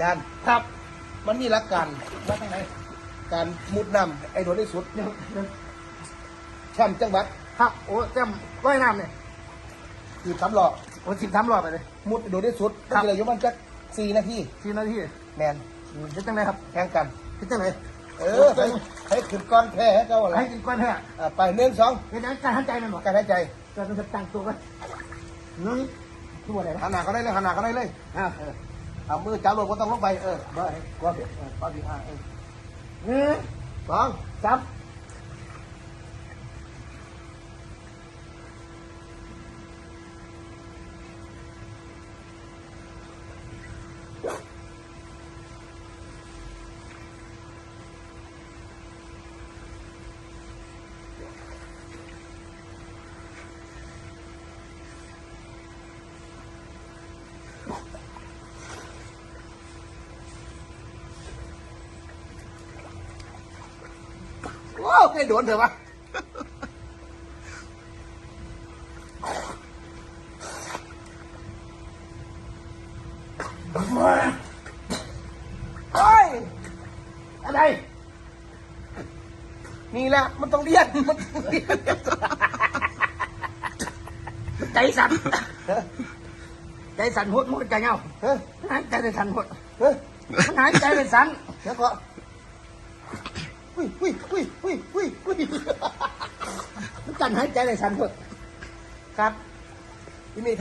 จานครับมันมีหลักการว่าทางไหนการมุดน้ำไอ้โดนที่สุดเดี๋ยวเดี๋ยวแชมป์จังหวัดครับโอ้แจ่มว่ายน้ำเนี่ยคือสำหล่อโอ้สิบสามรอบไปเลยมุดไอ้โดนที่สุดครับเป็นระยะมันจะสี่นาทีสี่นาทีแมนอืมเป็นจังไรครับแข่งกันเป็นจังไรเออให้ให้ขึ้นก้อนแพ้ให้เขาอะไรให้กินก้อนแท้อ่าไปหนึ่งสองเป็นยังการหันใจมันบอกการหายใจการมันจะตั้งตัวกันนี่ตัวอะไรนะหันหน้าเขาได้เลยหันหน้าเขาได้เลยอ่า เออเอามือจับลงก็ต้องลงไป เออเบอร์ให้ก้อนเดียนเออปีห้าเออหนึ่งสองสา ว้าวใกล้โดนเถอะวะเฮ้ยอะไร นี่แหละมันต้องเรียนมันต้องเรียนใจสั่นใจสั่นหดหดใจเงาเฮ้ยหายใจเลยสั่นหดเฮ้ยมันหายใจเลยสั่นแล้วก็ อุ้ยอุ้ยอุ้ยอุ้ยอุ้ยอุ้ยมันกันหายใจเลยสั่นหดครับที่นี่